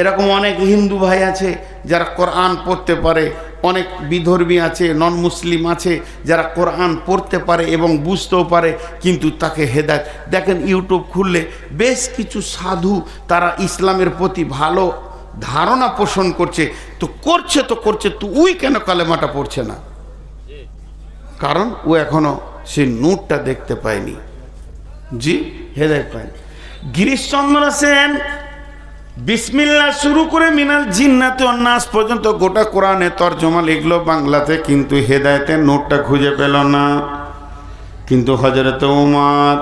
এরকম অনেক হিন্দু ভাই আছে যারা কোরআন পড়তে পারে, অনেক বিধর্মী আছে নন মুসলিম আছে যারা কোরআন পড়তে পারে এবং বুঝতেও পারে, কিন্তু তাকে হেদায়ত। দেখেন ইউটিউব খুললে বেশ কিছু সাধু তারা ইসলামের প্রতি ভালো ধারণা পোষণ করছে। তো করছে তো করছে, তো উই কেন কালেমাটা পড়ছে না? কারণ ও এখনও সেই নোটটা দেখতে পায়নি। জি, হেদায়ত পায়নি। গিরিশচন্দ্র সেন বিসমিল্লা শুরু করে মিনাল জিন্নাতে অন্যাস পর্যন্ত গোটা কোরআনে তর্জমা লিখলো বাংলাতে, কিন্তু হেদায়তের নোটটা খুঁজে পেল না। কিন্তু হজরত উমার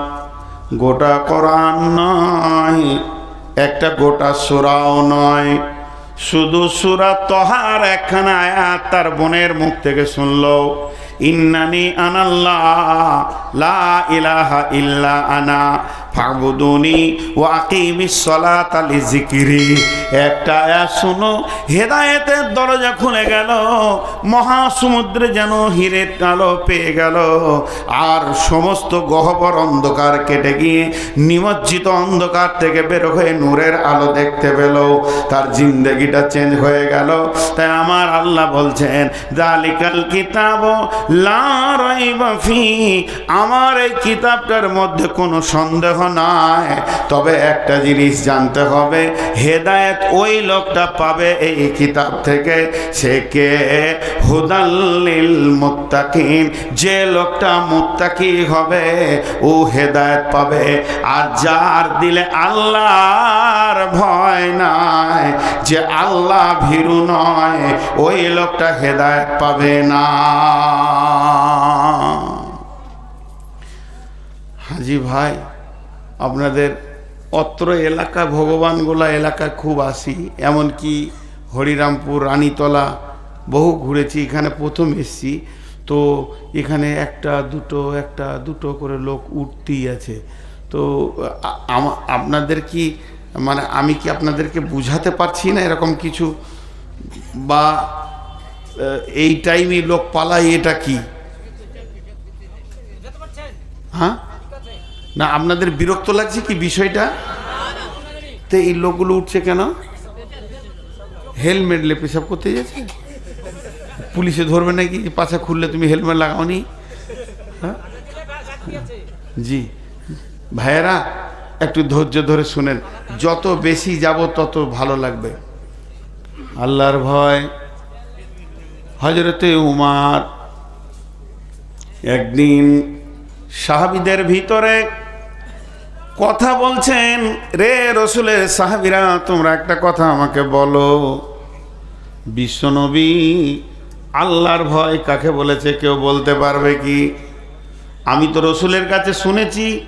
গোটা কোরআন নয়, একটা গোটা সুরাও নয়। শুধু সুরা তহার একখানা আয়াত তার বোনের মুখ থেকে শুনলো। ইন্নানি আনাল্লাহ, লা ইলাহা ইল্লা আনা। ফাবুদুনি ও আকিমিস সালাত আলি জিকিরি একটা শুনো, হেদায়েতের দরজা খুলে গেল, মহাসমুদ্রে যেন হিরের আলো পেয়ে গেল, আর সমস্ত গহ্বর অন্ধকার কেটে গিয়ে নিমজ্জিত অন্ধকার থেকে বের হয়ে নূরের আলো দেখতে পেল। তার জিন্দগিটা চেঞ্জ হয়ে গেল। তাই আমার আল্লাহ বলছেন জালিকাল কিতাব লা ফি। আমার এই কিতাবটার মধ্যে কোনো সন্দেহ নাই তবে একটা জিনিস জানতে হবে, হেদায়েত ওই লোকটা পাবে এই কিতাব থেকে। সে কে? হুদাল্লিল মুত্তাকিন। যে লোকটা মুত্তাকি হবে, ও হেদায়েত পাবে। আর যার দিলে আল্লাহর ভয় নাই, যে আল্লাহ ভীরু নয়, ওই লোকটা হেদায়েত পাবে না। হাজি ভাই আপনাদের অত্র এলাকা, ভগবানগোলা এলাকা খুব আসি। এমনকি হরিরামপুর, রানীতলা, বহু ঘুরেছি, এখানে প্রথম এসছি। তো এখানে একটা দুটো একটা দুটো করে লোক উঠতেই আছে। তো আপনাদের কি মানে আমি কি আপনাদেরকে বুঝাতে পারছি না এরকম কিছু? বা এই টাইমে লোক পালাই এটা কি? হ্যাঁ? না, আপনাদের বিরক্ত লাগছে কি বিষয়টা? তো এই লোকগুলো উঠছে কেন? হেলমেট লে পেশাব করতে যাচ্ছে? পুলিশে ধরবে নাকি? পাছা খুললে তুমি হেলমেট লাগাওনি? হ্যাঁ? জি। ভাইয়েরা, একটু ধৈর্য ধরে শুনেন। যত বেশি যাব, তত ভালো লাগবে। আল্লাহর ভয়। হজরতে উমার একদিন সাহাবিদের ভিতরে কথা বলছেন, রে রসুলের সাহাবিরা, তোমরা একটা কথা আমাকে বলো। বিশ্বনবী আল্লাহর ভয় কাকে বলেছে কেউ বলতে পারবে কি? আমি তো রসুলের কাছে শুনেছি,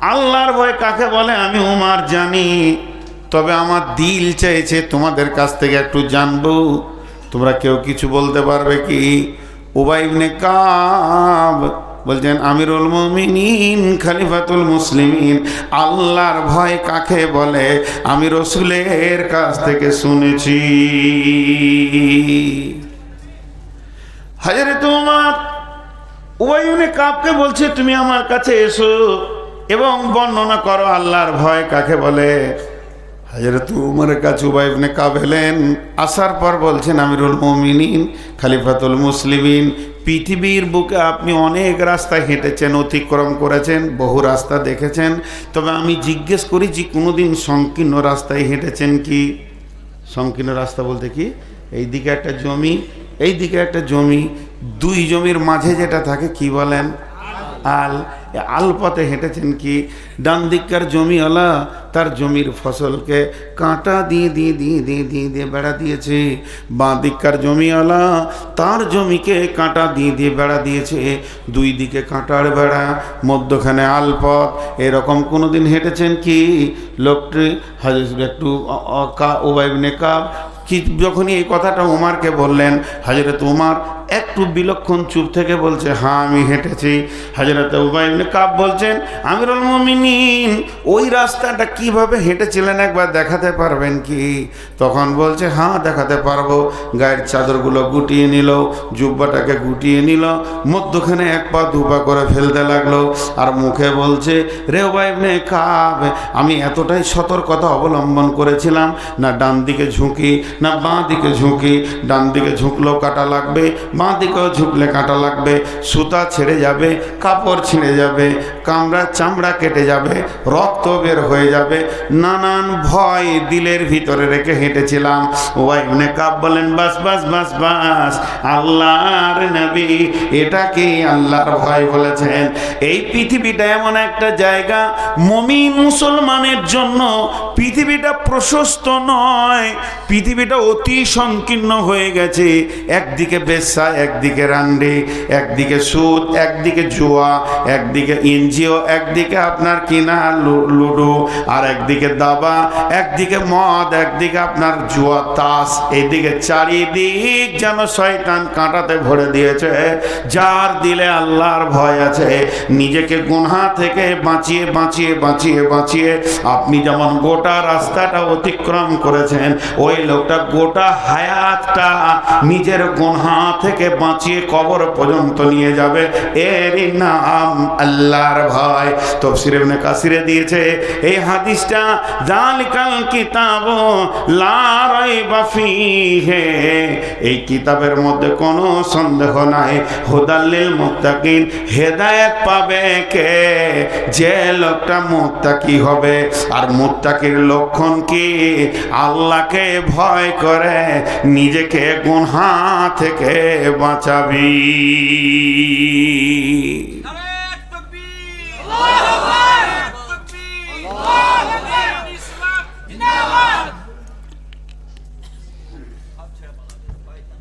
আল্লাহর ভয় কাকে বলে আমি উমার জানি। তবে আমার দিল চাইছে তোমাদের কাছ থেকে একটু জানব। তোমরা কেউ কিছু বলতে পারবে কি? উবাইবনে কাব বলছেন, আমিরুল মমিনিন, খালিফাতুল মুসলিমিন। আল্লাহর ভয় কাকে বলে? আমি রসুলের কাছ থেকে শুনেছি। হাজারে তোমার উবাইনে কাপকে বলছে, তুমি আমার কাছে এসো এবং বর্ণনা করো আল্লাহর ভয় কাকে বলে? হাজরত উমরের কাছে উবাইবনে কাব এলেন, আসার পর বলছেন, আমিরুল মমিনিন, খালিফাতুল মুসলিমিন, পৃথিবীর বুকে আপনি অনেক রাস্তা হেঁটেছেন, অতিক্রম করেছেন, বহু রাস্তা দেখেছেন। তবে আমি জিজ্ঞেস করি যে, কোনোদিন সংকীর্ণ রাস্তায় হেঁটেছেন কি? সংকীর্ণ রাস্তা বলতে কি? এই দিকে একটা জমি, এই দিকে একটা জমি, দুই জমির মাঝে যেটা থাকে, কি বলেন? আল। এ আল পথে হেঁটেছেন কি? ডান দিককার জমিওয়ালা তার জমির ফসলকে কাঁটা দিয়ে দিয়ে দিয়ে দিয়ে দিয়ে দিয়ে বেড়া দিয়েছে। বাঁ দিককার জমিওয়ালা তার জমিকে কাঁটা দিয়ে দিয়ে বেড়া দিয়েছে। দুই দিকে কাঁটার বেড়া, মধ্যখানে আলপথ। এরকম কোনো দিন হেঁটেছেন কি? লোকটি হাজির একটু অ- অ- কা ওবাইবনে কাব, কি যখনই এই কথাটা উমারকে বললেন, হাজরত উমার একটু বিলক্ষণ চুপ থেকে বলছে হ্যাঁ আমি হেঁটেছি। হাজরত উবাইবনে কাব বলছেন, আমিরুল মমিনিন, ওই রাস্তাটা কীভাবে হেঁটেছিলেন একবার দেখাতে পারবেন কি? তখন বলছে হ্যাঁ দেখাতে পারব। গায়ের চাদরগুলো গুটিয়ে নিল, জুব্বাটাকে গুটিয়ে নিল, মধ্যখানে এক পা দু পা করে ফেলতে লাগল আর মুখে বলছে, রে উবাইবনে কাব, আমি এতটাই সতর্কতা অবলম্বন করেছিলাম, না ডান দিকে ঝুঁকি, না বাঁ দিকে ঝুঁকি, ডান দিকে ঝুঁকলেও কাটা লাগবে বাঁ দিকেও ঝুঁকলে কাটা লাগবে, সুতা ছেড়ে যাবে, কাপড় ছিঁড়ে যাবে, কামড়া চামড়া কেটে যাবে, রক্ত বের হয়ে যাবে। নানান ভয় দিলের ভিতরে রেখে হেঁটেছিলাম। ওয়াইবনে কাপ বলেন, বাস বাস বাস বাস, আল্লাহর নবী। এটা কি আল্লাহর ভয় বলেছেন? এই পৃথিবীটা এমন একটা জায়গা, মমিন মুসলমানের জন্য পৃথিবীটা প্রশস্ত নয়, পৃথিবীটা অতি সংকীর্ণ হয়ে গেছে। একদিকে বেশ্যা একদিকে রান্ডি, একদিকে সুদ, একদিকে জুয়া, একদিকে এনজিও, একদিকে আপনার কিনা লুডো আর একদিকে দাবা, একদিকে মদ, একদিকে আপনার জুয়া তাস। এইদিকে চারিদিক যেন শয়তান কাঁটাতে ভরে দিয়েছে। যার দিলে আল্লাহর ভয় আছে। নিজেকে গুনহা থেকে বাঁচিয়ে বাঁচিয়ে বাঁচিয়ে বাঁচিয়ে আপনি যেমন গোটা রাস্তাটা অতিক্রম করেছেন, ওই লোকটা গোটা হায়াতটা নিজের গুনহা থেকে বাঁচিয়ে কবর পর্যন্ত নিয়ে যাবে। এরই নাম আল্লাহর ভয়। তফসিরে ইবনে কাসিরে দিয়েছে, এই হাদিসটা জালিকাল কিতাব লা রাইবা ফিহে। এই কিতাবের মধ্যে কোনো সন্দেহ নাই। হুদাল্লিল মুত্তাকিন, হেদায়েত পাবে কে? যে লোকটা মুত্তাকি হবে। আর মুত্তাকির লক্ষণ কি? আল্লাহকে ভয় করে, নিজেকে গুনহা থেকে বাঁচাবি।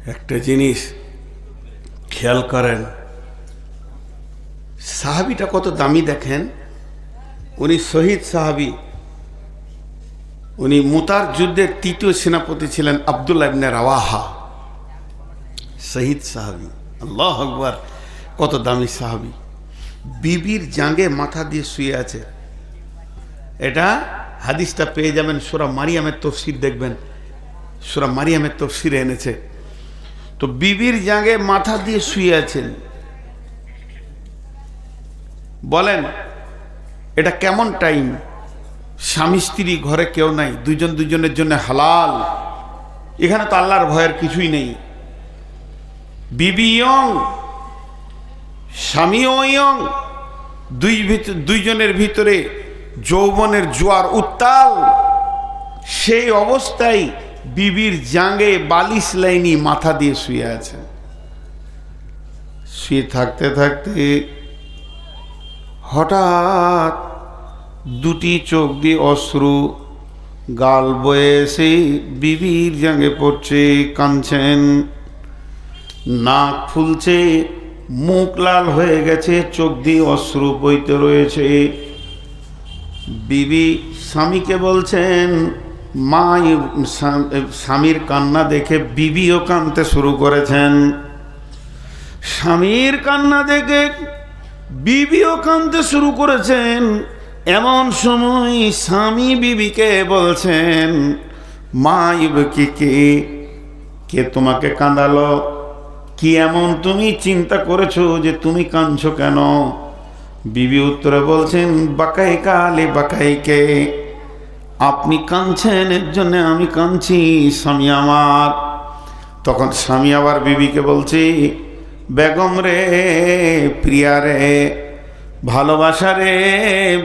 একটা জিনিস খেয়াল করেন, সাহাবিটা কত দামি দেখেন? উনি শহীদ সাহাবি। উনি মুতার যুদ্ধের তৃতীয় সেনাপতি ছিলেন আবদুল্লাহ রাওয়াহা। শহীদ সাহাবি, আল্লাহ আকবার, কত দামি সাহাবি। বিবির জাঙ্গে মাথা দিয়ে শুয়ে আছে। এটা হাদিসটা পেয়ে যাবেন, সুরা মারিয়ামের তফসির দেখবেন। সুরা মারিয়ামের তফসিরে এনেছে। তো বিবির জাঙ্গে মাথা দিয়ে শুয়ে আছেন। বলেন, এটা কেমন টাইম? স্বামী স্ত্রী ঘরে কেউ নাই দুজন দুজনের জন্য হালাল। এখানে তো আল্লাহর ভয়ের কিছুই নেই। বিবি ইয়ং স্বামীও ইয়ং, দুই দুইজনের ভিতরে যৌবনের জোয়ার উত্তাল। সেই অবস্থায় বিবির জাঙ্গে বালিশ লাইনি মাথা দিয়ে শুয়ে আছে। শুয়ে থাকতে থাকতে হঠাৎ দুটি চোখ দিয়ে অশ্রু, গাল বয়ে এসে বিবির জাঙ্গে পড়ছে, কাঁদছেন। নাক ফুলছে, মুখ লাল হয়ে গেছে, চোখ দিয়ে অশ্রু বইতে রয়েছে। বিবি স্বামীকে বলছেন, মা, স্বামীর কান্না দেখে বিবিও কাঁদতে শুরু করেছেন। স্বামীর কান্না দেখে বিবিও কাঁদতে শুরু করেছেন। এমন সময় স্বামী বিবিকে বলছেন, মা কি কে কে তোমাকে কাঁদালো? কি এমন তুমি চিন্তা করেছ যে তুমি কাঁদছ কেন? বিবি উত্তরে বলছেন, বাকাই কালে বাকাইকে আপনি কাঁদছেন, এর জন্য আমি কাঁদছি, স্বামী আমার। তখন স্বামী আবার বিবিকে বলছি, বেগম রে, প্রিয়া রে, ভালোবাসা রে,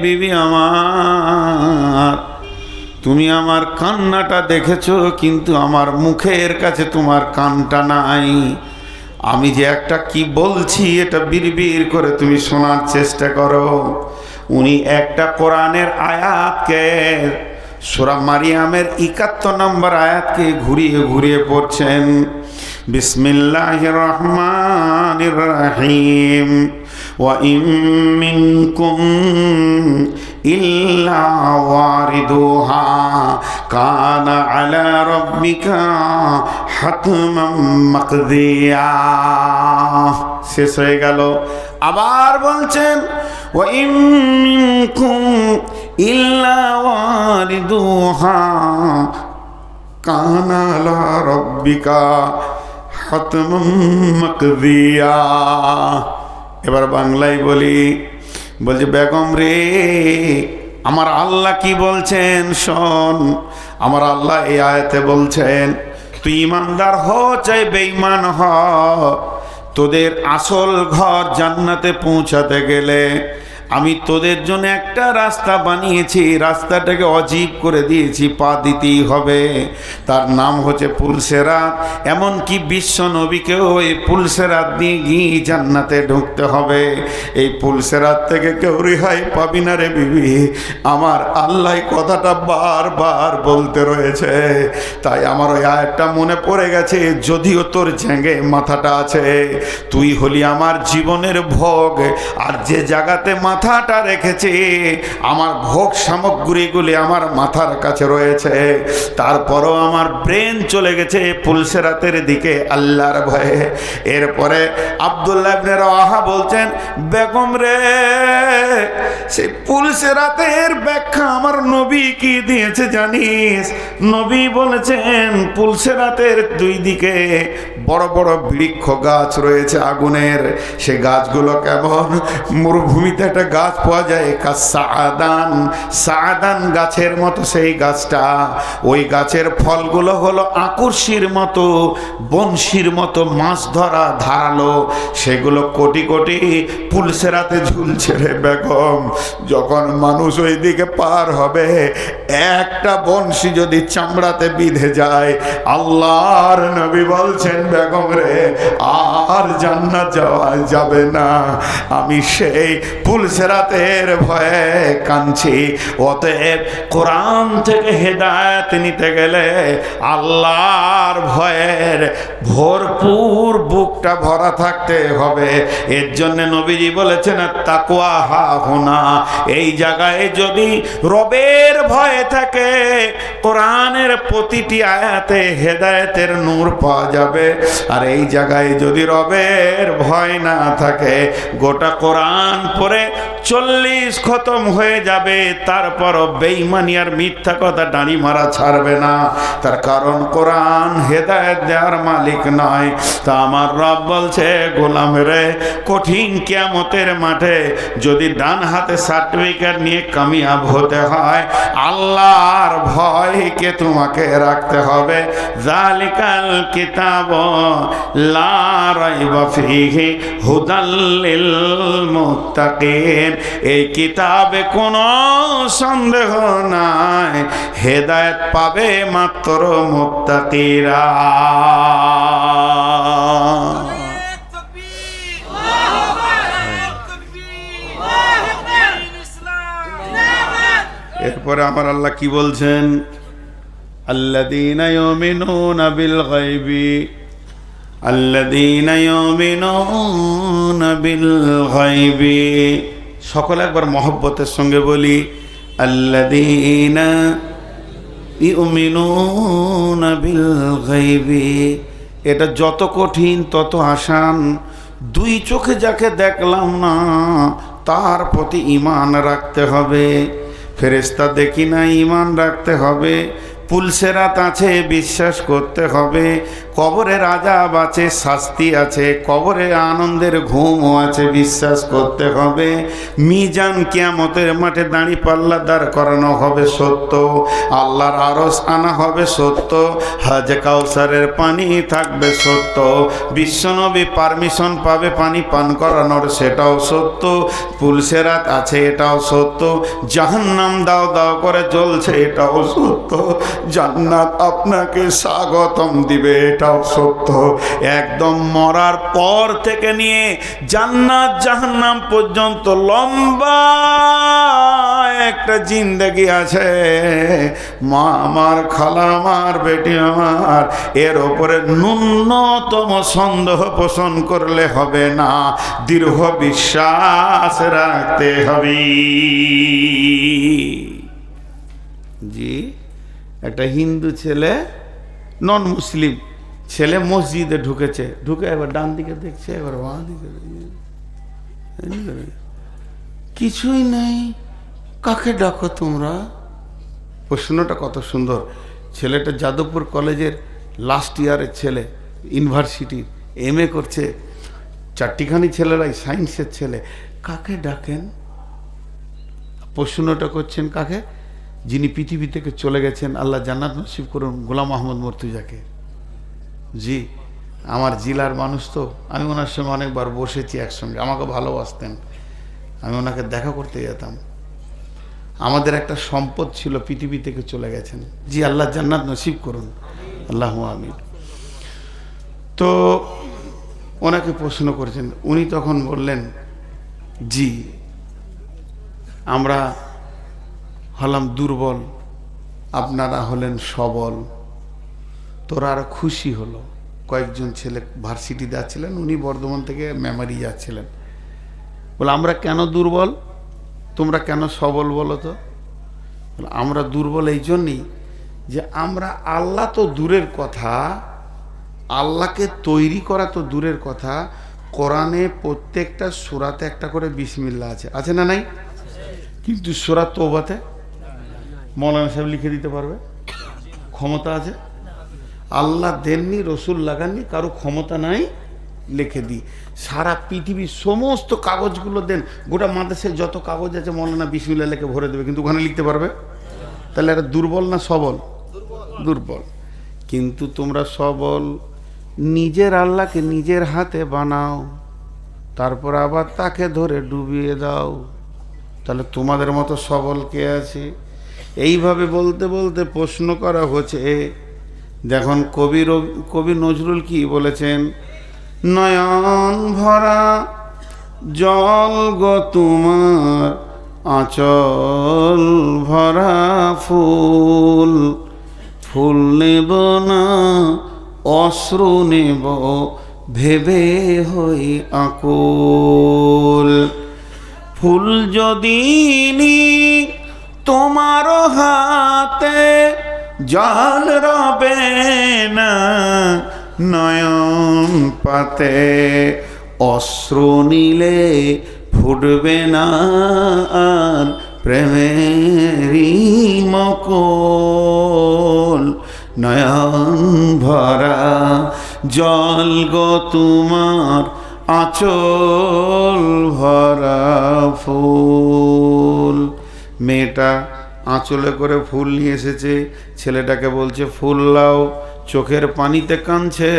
বিবি আমার। তুমি আমার কান্নাটা দেখেছ, কিন্তু আমার মুখের কাছে তোমার কানটা নাই। আমি যে একটা কি বলছি, এটা বিড়বির করে তুমি শোনার চেষ্টা করো। উনি একটা কোরআনের আয়াতকে, সুরা মারিয়ামের একাত্তর নম্বর আয়াতকে ঘুরিয়ে ঘুরিয়ে পড়ছেন। বিসমিল্লাহ রহমান রহিম। وإن منكم إلا واردها كان على ربك حتما مقضيا শেষ হয়ে গেল আবার বলছেন وإن منكم إلا واردها كان على ربك حتما مقضيا এবার বাংলায় বলি, বলছে, বেগম রে, আমার আল্লাহ কি বলছেন শোন? আমার আল্লাহ এই আয়াতে বলছেন, তুই ইমানদার হ, চাই বেঈমান হ। তোদের আসল ঘর জান্নাতে পৌঁছাতে গেলে আমি তোদের জন্য একটা রাস্তা বানিয়েছি, রাস্তাটাকে অজীব করে দিয়েছি, পা দিতেই হবে। তার নাম হচ্ছে পুলসেরাত। এমনকি বিশ্ব নবীকেও এই পুলসেরাত দিয়ে গিয়ে জান্নাতে ঢুকতে হবে। এই পুলসেরাত থেকে কেউ রেহাই পাবি না রে বিবি। আমার আল্লাহ কথাটা বারবার বলতে রয়েছে। তাই আমার ওই আয়টা মনে পড়ে গেছে, যদিও তোর ঝেঙ্গে মাথাটা আছে। তুই হলি আমার জীবনের ভোগ, আর যে জায়গাতে মাথাটা রেখেছে। আমার ভোগ সামগ্রীগুলি আমার মাথার কাছে রয়েছে। তারপরও আমার ব্রেন চলে গেছে পুলসেরাতের দিকে আল্লাহর ভয়ে। এরপরে আবদুল্লাহ রাহা বলছেন, বেগম রে, সেই পুলসেরাতের ব্যাখ্যা আমার নবী কি দিয়েছে জানিস? নবী বলেছেন, পুলসেরাতের দুই দিকে বড় বড় বৃক্ষ গাছ রয়েছে আগুনের। সে গাছগুলো কেমন? মরুভূমিতে একটা গাছ পাওয়া যায় সাদান। সাদান গাছের মতো সেই গাছটা। ওই গাছের ফলগুলো হলো আকর্ষির মতো বংশীর মতো মাছ ধরা ধারালো। সেগুলো কোটি কোটি পুলসেরাতে ঝুলছে রে বেগম। যখন মানুষ ওই দিকে পার হবে, একটা বংশী যদি চামড়াতে বিঁধে যায়, আল্লাহর নবী বলছেন বেগম রে আর জান্নাত যাওয়া যাবে না। আমি সেই পুলসেরাতের ভয়ে কাঁদছি। অতএব কোরআন থেকে হেদায়েত নিতে গেলে আল্লাহর ভয়ের ভরপুর বুকটা ভরা থাকতে হবে। এর জন্য নবীজি বলেছেন তাকুয়া হা হোনা। এই জায়গায় যদি রবের ভয় থাকে, কোরআনের প্রতিটি আয়াতে হেদায়েতের নূর পাওয়া যাবে। আর এই জায়গায় যদি রবের ভয় না থাকে। গোটা কোরআন পরে চল্লিশ খতম হয়ে যাবে, তারপরও বেইমানি আর মিথ্যা কথা ডাঁড়ি মারা ছাড়বে না। তার কারণ কোরআন হেদায়েত দেওয়ার মালিক নয়। তা আমার রব বলছে, গোলাম রে, কঠিন কিয়ামতের মাঠে যদি ডান হাতে সার্টিফিকেট নিয়ে কামিয়াব হতে হয়, আল্লাহর ভয়কে তোমাকে রাখতে হবে। জালিকাল কিতাব লা এই কিতাবে কোনো সন্দেহ নাই, হেদায়েত পাবে মাত্র মুত্তাকিরা। এরপরে আমার আল্লাহ কি বলছেন? আল্লাহ আল্লাদিন বিল গাইবি সকলে একবার মহব্বতের সঙ্গে বলি গায়বি। এটা যত কঠিন, তত আসান। দুই চোখে যাকে দেখলাম না, তার প্রতি ঈমান রাখতে হবে। ফেরেস্তা দেখি না, ঈমান রাখতে হবে। পুলসেরাত আছে বিশ্বাস করতে হবে। কবরে আজাব আছে শাস্তি আছে। কবরে আনন্দের ঘুমও আছে, বিশ্বাস করতে হবে। মিজান কিয়ামতের মাঠে দাঁড়ি পাল্লা দাঁড় করানো হবে সত্য। আল্লাহর আরস আনা হবে সত্য। হাজ কাউসারের পানি থাকবে সত্য। বিশ্বনবী পারমিশন পাবে পানি পান করানোর, সেটাও সত্য। পুলসেরাত আছে, এটাও সত্য। জাহান্নাম দাও দাও করে জ্বলছে, এটাও সত্য। জান্নাত আপনাকে স্বাগতম দিবে, এটাও সত্য। একদম মরার পর থেকে নিয়ে জান্নাত জাহান্নাম পর্যন্ত লম্বা একটা জিন্দগি আছে। মা আমার, খালা আমার, বেটি আমার, এর ওপরে ন্যূনতম সন্দেহ পোষণ করলে হবে না দীর্ঘ বিশ্বাস রাখতে হবে। জি। একটা হিন্দু ছেলে নন মুসলিম ছেলে মসজিদে ঢুকেছে। ঢুকে এবার ডান দিকে দেখছে এবার বাঁ দিকে। কিছুই নেই। কাকে ডাকো তোমরা? প্রশ্নটা কত সুন্দর। ছেলেটা যাদবপুর কলেজের লাস্ট ইয়ারের ছেলে ইউনিভার্সিটি এম করছে। চারটিখানি ছেলেরাই সায়েন্সের ছেলে। কাকে ডাকেন? প্রশ্নটা করছেন কাকে? যিনি পৃথিবী থেকে চলে গেছেন, আল্লাহ জান্নাত নসিব করুন গোলাম আহমদ মর্তুজাকে। জি, আমার জেলার মানুষ তো, আমি ওনার সঙ্গে অনেকবার বসেছি একসঙ্গে, আমাকে ভালোবাসতেন। আমি ওনাকে দেখা করতে যেতাম। আমাদের একটা সম্পদ ছিল পৃথিবী থেকে চলে গেছেন। জি, আল্লাহ জান্নাত নসিব করুন। আল্লাহ আমিন। তো ওনাকে প্রশ্ন করেছেন, উনি তখন বললেন, জি, আমরা হলাম দুর্বল, আপনারা হলেন সবল। তোরা আরও খুশি হলো। কয়েকজন ছেলে ভার্সিটি যাচ্ছিলেন, উনি বর্ধমান থেকে মেমারি যাচ্ছিলেন। বলে, আমরা কেন দুর্বল? তোমরা কেন সবল বলো তো? আমরা দুর্বল এই জন্যই যে আমরা আল্লাহ তো দূরের কথা, আল্লাহকে তৈরি করা তো দূরের কথা। কোরআনে প্রত্যেকটা সুরাতে একটা করে বিসমিল্লা আছে। আছে না নাই? কিন্তু সুরা তোবাতে মৌলানা সাহেব লিখে দিতে পারবে? ক্ষমতা আছে? আল্লাহ দেননি, রসুল লাগাননি, কারও ক্ষমতা নাই, লিখে দিই সারা পৃথিবীর সমস্ত কাগজগুলো দেন। গোটা মাদ্রাসায় যত কাগজ আছে, মৌলানা বিসমিল্লা লেখে ভরে দেবে। কিন্তু ওখানে লিখতে পারবে? তাহলে এটা দুর্বল না সবল? দুর্বল। কিন্তু তোমরা সবল। নিজের আল্লাহকে নিজের হাতে বানাও। তারপর আবার তাকে ধরে ডুবিয়ে দাও। তাহলে তোমাদের মতো সবল কে আছে? এইভাবে বলতে বলতে প্রশ্ন করা হচ্ছে দেখুন কবি কবি নজরুল কি বলেছেন? নয়ন ভরা জল গো তোমার, আচল ভরা ফুল ফুল নেব না, অশ্রু নেব, ভেবে হই আকুল। ফুল যদি নি তোমার হাতে জল রবে না, নয়ন পাতে অশ্রু নিলে ফুটবে না, আর প্রেমেরই মকল। নয়ন ভরা জল গো তোমার আঁচল ভরা ফুল। মেয়েটা আঁচলে করে ফুল নিয়ে এসেছে, ছেলেটাকে বলছে, ফুল লাও, চোখের পানিতে কাঁদছে।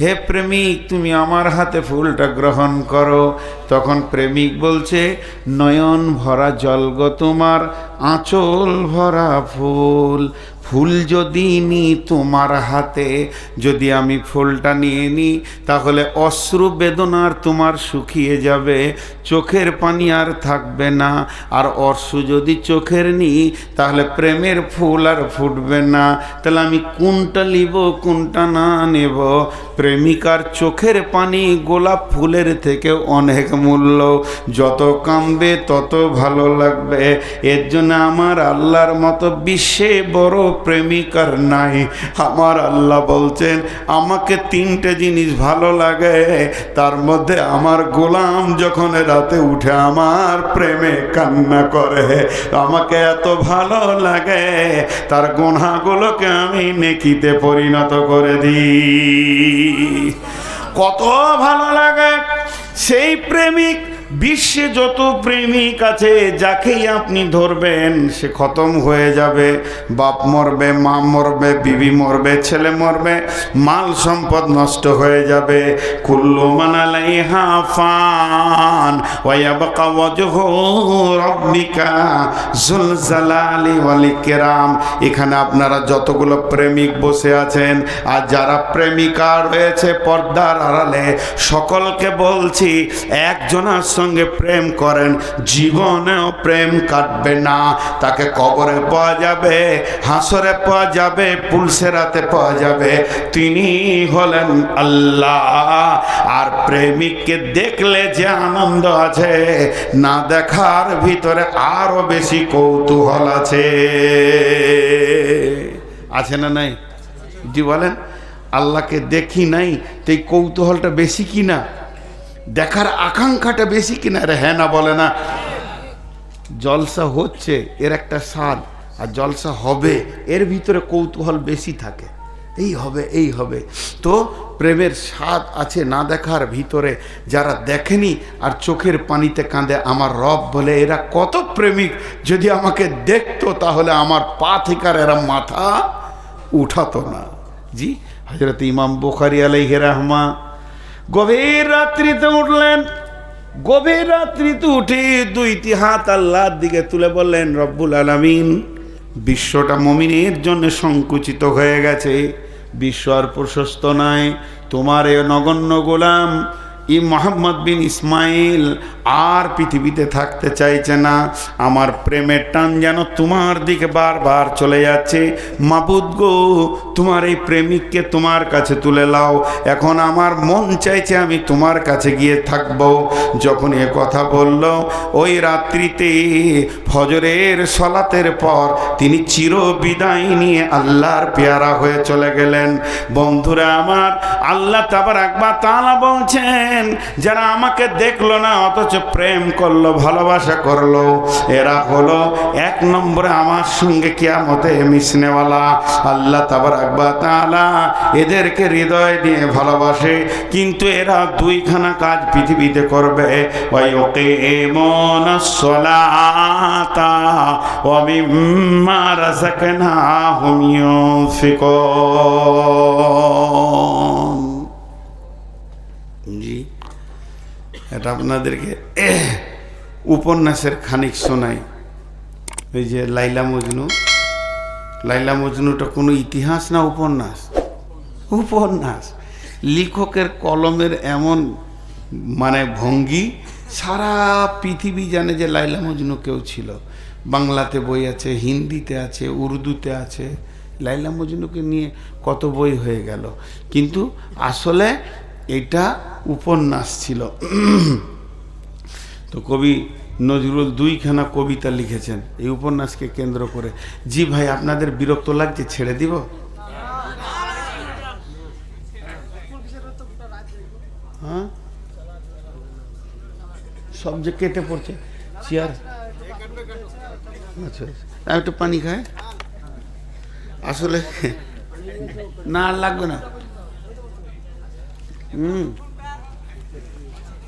হে প্রেমিক, তুমি আমার হাতে ফুলটা গ্রহণ করো। তখন প্রেমিক বলছে, নয়ন ভরা জলগ তোমার আঁচল ভরা ফুল ফুল যদি নি তোমার হাতে, যদি আমি ফুলটা নিয়ে নিই তাহলে অশ্রু বেদনার তোমার শুকিয়ে যাবে, চোখের পানি আর থাকবে না। আর অশ্রু যদি চোখের নিই তাহলে প্রেমের ফুল আর ফুটবে না। তাহলে আমি কোনটা নিব, কোনটা না নেব? প্রেমিকার চোখের পানি গোলাপ ফুলের থেকে অনেক মূল্য। যত কামবে তত ভালো লাগবে। এর জন্য আমার আল্লাহর মতো বিশ্বে বড় প্রেমিকার নাই। আমার আল্লাহ বলছেন, আমাকে তিনটে জিনিস ভালো লাগে। তার মধ্যে আমার গোলাম যখন রাতে উঠে আমার প্রেমে কান্না করে, আমাকে এত ভালো লাগে। তার গোনাগুলোকে আমি নেকিতে পরিণত করে দিই। কত ভালো লাগে। সেই প্রেমিক বিশ্বে যত প্রেমিক আছে, যাকেই আপনি ধরবেন, সে খতম হয়ে যাবে। বাপ মরবে, মা মরবে, বিবি মরবে, ছেলে মরবে, মাল সম্পদ নষ্ট হয়ে যাবে। কুল্লু মানালাই হাফান ওয়াবাকা ওয়াল এখানে আপনারা যতগুলো প্রেমিক বসে আছেন, আর যারা প্রেমিকা রয়েছে পর্দার আড়ালে, সকলকে বলছি, একজনা সঙ্গে প্রেম করেন, জীবনেও প্রেম কাটবে না। তাকে কবরে পাওয়া যাবে, হাসরে পাওয়া যাবে পুলসেরাতে পাওয়া যাবে। তিনি হলেন আল্লাহ। আর প্রেমিককে দেখলে যে আনন্দ আছে, না দেখার ভিতরে আরও বেশি কৌতূহল আছে। আছে না নাই? জি বলেন, আল্লাহকে দেখি নাই, তো এই কৌতূহলটা বেশি কি না দেখার আকাঙ্ক্ষাটা বেশি কিনা? রে হ্যাঁ না, বলে না। জলসা হচ্ছে, এর একটা স্বাদ, আর জলসা হবে, এর ভিতরে কৌতূহল বেশি থাকে। এই হবে এই হবে। তো প্রেমের স্বাদ আছে না দেখার ভিতরে, যারা দেখেনি আর চোখের পানিতে কাঁদে, আমার রব বলে, এরা কত প্রেমিক, যদি আমাকে দেখতো তাহলে আমার পা থেকার এরা মাথা উঠাতো না। জি হজরত ইমাম বুখারি আলাইহ রহমা গভীর রাত্রিতে উঠলেন। গভীর রাত্রিতে উঠে দুইটি হাত আল্লাহর দিকে তুলে বললেন, রব্বুল আলমিন, বিশ্বটা মমিনের জন্য সংকুচিত হয়ে গেছে। বিশ্ব আর প্রশস্ত নয় তোমার এ নগণ্য গোলাম ই মোহাম্মদ বিন ইসমাইল আর পৃথিবীতে থাকতে চাইছে না। আমার প্রেমের টান যেন তোমার দিকে বারবার চলে যাচ্ছে। মাবুদ গো, তোমার এই প্রেমিককে তোমার কাছে তুলে লাও। এখন আমার মন চাইছে আমি তোমার কাছে গিয়ে থাকব। যখন এ কথা বলল, ওই রাত্রিতে ফজরের সলাতের পর তিনি চির বিদায় নিয়ে আল্লাহর পেয়ারা হয়ে চলে গেলেন। বন্ধুরা আমার, আল্লাহ তাবার একবার তালা বলছেন বলেন যারা আমাকে দেখল না, অথচ প্রেম করল, ভালোবাসা করল, এরা হলো এক নম্বরে আমার সঙ্গে কেয়া মতে মিশনেওয়ালা। আল্লাহ তাবার আকবা তালা এদেরকে হৃদয় দিয়ে ভালোবাসে, কিন্তু এরা দুইখানা কাজ পৃথিবীতে করবে। ওই ওকে এমন সলাতা হোমিও এটা আপনাদেরকে উপন্যাসের খানিক শোনাই। ওই যে লাইলা মজনু, লাইলা মজনুটা কোনো ইতিহাস না উপন্যাস? উপন্যাস। লেখকের কলমের এমন মানে ভঙ্গি, সারা পৃথিবী জানে যে লাইলা মজনু কেউ ছিল। বাংলাতে বই আছে, হিন্দিতে আছে, উর্দুতে আছে। লাইলা মজনুকে নিয়ে কত বই হয়ে গেল। কিন্তু আসলে এটা উপন্যাস ছিল। তো কবি নজরুল দুইখানা কবিতা লিখেছেন। এই উপন্যাসকে কেন্দ্র করে। জি ভাই, আপনাদের বিরক্ত লাগছে? ছেড়ে দিব? হ্যাঁ? সব যে কেটে পড়ছে। চেয়ার। আচ্ছা আমি একটু পানি খাই আসলে না লাগবে না। হুম।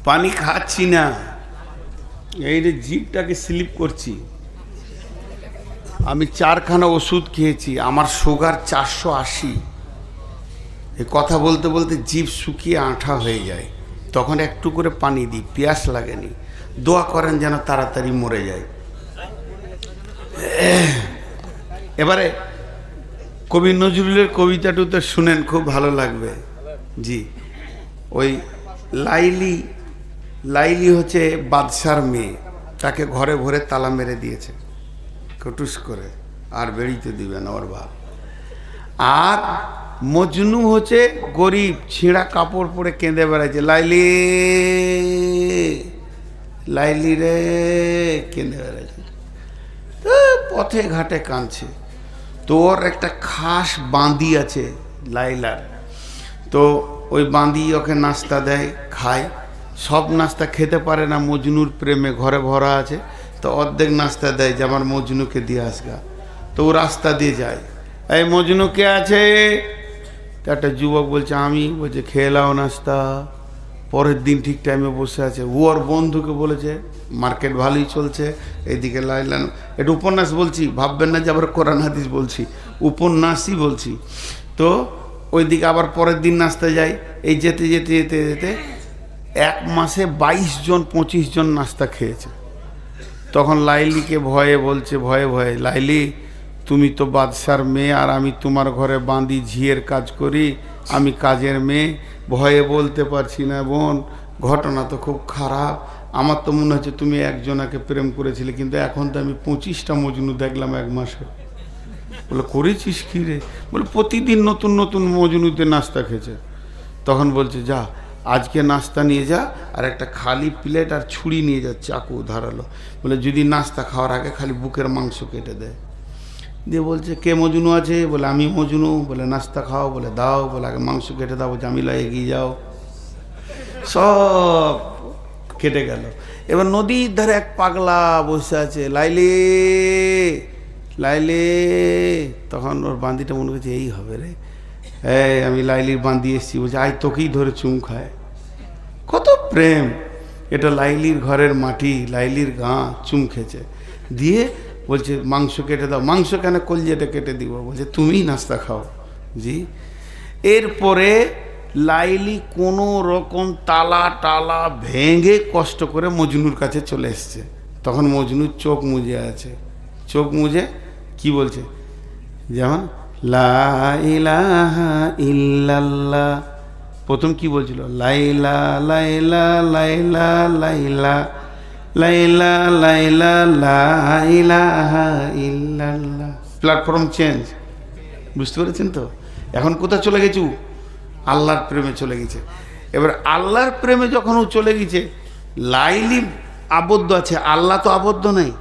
পানি খাচ্ছি না। এই যে জিভটাকে স্লিপ করছি। আমি চারখানা ওষুধ খেয়েছি, আমার সুগার চারশো আশি। এই কথা বলতে বলতে জিভ শুকিয়ে আঠা হয়ে যায়। তখন একটু করে পানি দিই, পেঁয়াস লাগেনি। দোয়া করেন যেন তাড়াতাড়ি মরে যায়। এবারে কবি নজরুলের কবিতাটুতে শুনেন, খুব ভালো লাগবে। জি। ওই লাইলি লাইলি হচ্ছে বাদশার মেয়ে। তাকে ঘরে ভরে তালা মেরে দিয়েছে। কটুস করে, আর বেরিতে দিবে না ওর বাপ। আর মজনু হচ্ছে গরিব, ছিঁড়া কাপড় পরে কেঁদে বেড়াচ্ছে লাইলি লাইলি রে, কেঁদে বেড়াচ্ছে তো পথে ঘাটে কাঁদছে। তোর একটা খাস বাঁদি আছে লাইলার। তো ওই বাঁদি ওকে নাস্তা দেয়, খায়। সব নাস্তা খেতে পারে না, মজনুর প্রেমে ঘরে ভরা আছে। তো অর্ধেক নাস্তা দেয় যে আমার মজনুকে দিয়ে আসগা। তো ও রাস্তা দিয়ে যায়। এই মজনু কে আছে? একটা যুবক বলছে, আমি। বলছে, খেয়ে লাও নাস্তা। পরের দিন ঠিক টাইমে বসে আছে। ও ওর বন্ধুকে বলেছে, মার্কেট ভালোই চলছে। এদিকে লাইলান এটা উপন্যাস বলছি, ভাববেন না যে আবার কোরআন হাদিস বলছি। উপন্যাসই বলছি। তো ওইদিকে আবার পরের দিন নাস্তা যাই। এই যেতে যেতে যেতে যেতে এক মাসে বাইশ জন, পঁচিশ জন নাস্তা খেয়েছে। তখন লাইলিকে ভয়ে বলছে, ভয়ে ভয়ে, লাইলি, তুমি তো বাদশার মেয়ে আর আমি তোমার ঘরে বাঁধি ঝিয়ের কাজ করি, আমি কাজের মেয়ে। ভয়ে বলতে পারছি না বোন, ঘটনা তো খুব খারাপ। আমার তো মনে হচ্ছে তুমি একজনাকে প্রেম করেছিলে, কিন্তু এখন তো আমি পঁচিশটা মজনু দেখলাম এক মাসে। বলে, করেছিস কি রে? বলে, প্রতিদিন নতুন নতুন মজনুতে নাস্তা খেয়েছে। তখন বলছে, যা, আজকে নাস্তা নিয়ে যা আর একটা খালি প্লেট আর ছুরি নিয়ে যা, চাকু ধারালো। বলে, যদি নাস্তা খাওয়ার আগে খালি বুকের মাংস কেটে দেয় দিয়ে বলছে, কে মজনু আছে? বলে, আমি মজনু। বলে, নাস্তা খাও। বলে, দাও। বলে, আগে মাংস কেটে দাও বলছে আমি জামিলা এগিয়ে যাও। সব কেটে গেল। এবার নদীর ধারে এক পাগলা বসে আছে, লাইলে! লাইলে, তখন ওর বান্দিটা মনে করছে, এই হবে রে। এই, আমি লাইলির বান্দি এসেছি। বলছে আই তোকেই ধরে চুম খায়। কত প্রেম! এটা লাইলির ঘরের মাটি, লাইলির গা, চুম খেছে দিয়ে, বলছে, মাংস কেটে দাও। মাংস কেন কলজেটা কেটে দিব? বলছে, তুমিই নাস্তা খাও। জি। এরপরে লাইলি কোনো রকম তালা টালা ভেঙে কষ্ট করে মজনুর কাছে চলে এসছে। তখন মজনুর চোখ মুজে আছে। চোখ মুজে কি বলছে? যেমন লা ইলাহা ইল্লাল্লাহ। প্রথম কি বলছিল? লাইলা লাইলা লাইলা লাইলা। লাইলা লাইলা লাইলাহা ইল্লাল্লাহ। প্ল্যাটফর্ম চেঞ্জ বুঝতে পেরেছেন তো? এখন কোথায় চলে গেছু আল্লাহর প্রেমে চলে গেছে। এবার আল্লাহর প্রেমে যখন ও চলে গেছে লাইলি আবদ্ধ আছে। আল্লাহ তো আবদ্ধ নেই।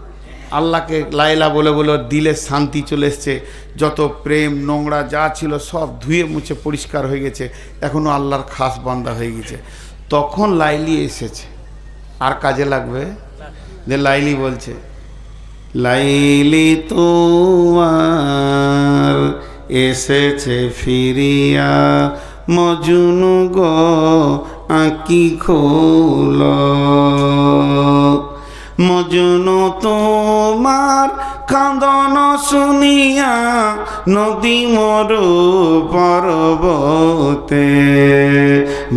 আল্লাহকে লাইলা বলে বলে দিলে শান্তি চলে এসছে। যত প্রেম, নোংরা যা ছিল সব ধুয়ে মুছে পরিষ্কার হয়ে গেছে। এখনও আল্লাহর খাস বান্দা হয়ে গেছে। তখন লাইলি এসেছে। আর কাজে লাগবে? যে লাইলি বলছে, লাইলি তোমার এসেছে ফিরিয়া, মজুনু গো আঁকি খোল। মজনু তোমার কাঁদন শুনিয়া নদী মরু পর্বতে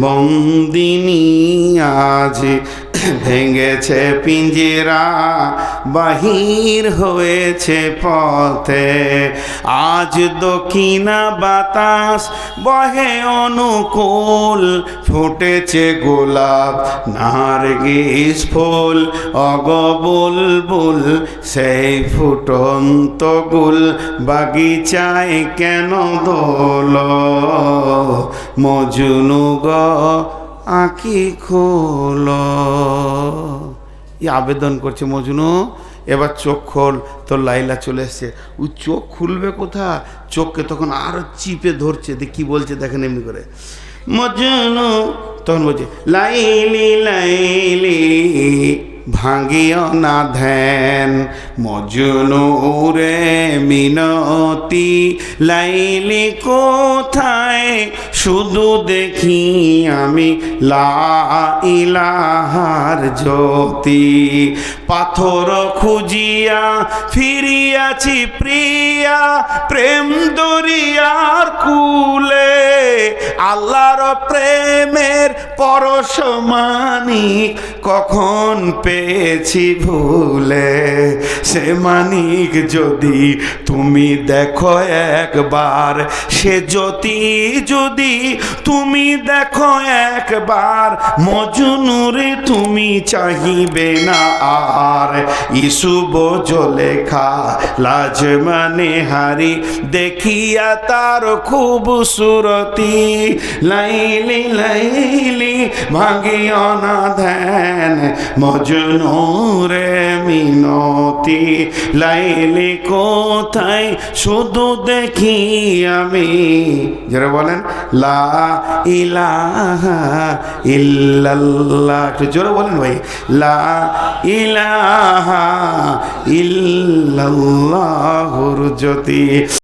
বন্দিনী আজ ভেঙেছে পিঞ্জিরা, বাহির হয়েছে পথে। আজ দক্ষিণা বাতাস বহে অনুকূল, ফুটেছে গোলাপ, নার্গিস ফুল অগবুলবুল সেই ফুটন্ত গুল বাগিচায় কেন দোল? মজুনু গ আঁকি খোল। ই আবেদন করছে মজনু, এবার চোখ খোল, তোর লাইলা চলে এসছে। ও চোখ খুলবে কোথা চোখকে তখন আরও চিপে ধরছে দেখ বলছে দেখেন এমনি করে। মজনু তখন বলছে, লাইলি লাইলি, ভাঙিও না ধ্যান, মজনু রে মিনতি, লাইলি কোথায়? শুধু দেখি আমি লা ইলাহার জ্যোতি, পাথর খুঁজিয়া ফিরিয়াছি প্রিয়া, প্রেম দরিয়ার কুলে, আল্লাহর প্রেমের পরশমানিক কখন পেয়েছি ভুলে? সে মানিক যদি তুমি দেখো একবার, সে জ্যোতি যদি তুমি দেখো একবার, মজনুরে তুমি চাহিবে না আর। ইসুব লেখা, লাজ মানে হারি, দেখিয়া তার খুব সুরতি। লাইলি লাইলি, ভাঙিও না ধ্যান মজনুরে মিনতি? লাইলি কোথায়? শুধু দেখি আমি। যারা বলেন, লা ইলাহা ইল্লাল্লাহ। একটু জোরে বলেন ভাই, লা ইলাহা ইল্লাল্লাহুর জ্যোতি